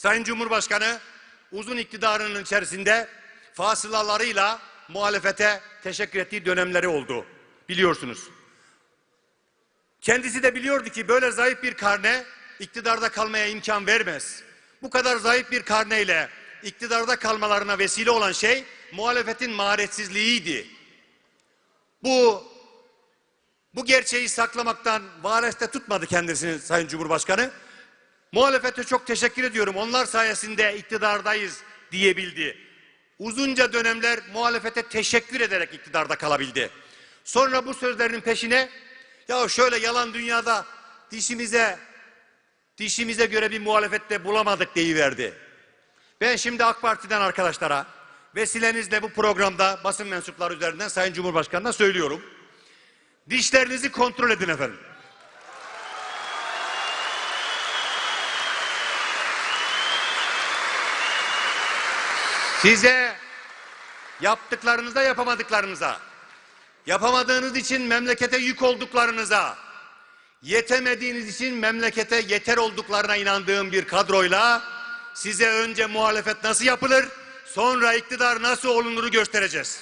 Sayın Cumhurbaşkanı uzun iktidarının içerisinde fasılalarıyla muhalefete teşekkür ettiği dönemleri oldu. Biliyorsunuz. Kendisi de biliyordu ki böyle zayıf bir karne iktidarda kalmaya imkan vermez. Bu kadar zayıf bir karneyle iktidarda kalmalarına vesile olan şey muhalefetin maharetsizliğiydi. Bu bu gerçeği saklamaktan vareste tutmadı kendisini Sayın Cumhurbaşkanı. Muhalefete çok teşekkür ediyorum. Onlar sayesinde iktidardayız diyebildi. Uzunca dönemler muhalefete teşekkür ederek iktidarda kalabildi. Sonra bu sözlerinin peşine ya şöyle yalan dünyada dişimize dişimize göre bir muhalefette bulamadık deyiverdi. Ben şimdi AK Parti'den arkadaşlara vesilenizle bu programda basın mensupları üzerinden Sayın Cumhurbaşkanı'na söylüyorum. Dişlerinizi kontrol edin efendim. Size yaptıklarınıza yapamadıklarınıza, yapamadığınız için memlekete yük olduklarınıza, yetemediğiniz için memlekete yeter olduklarına inandığım bir kadroyla size önce muhalefet nasıl yapılır, sonra iktidar nasıl olunuru göstereceğiz.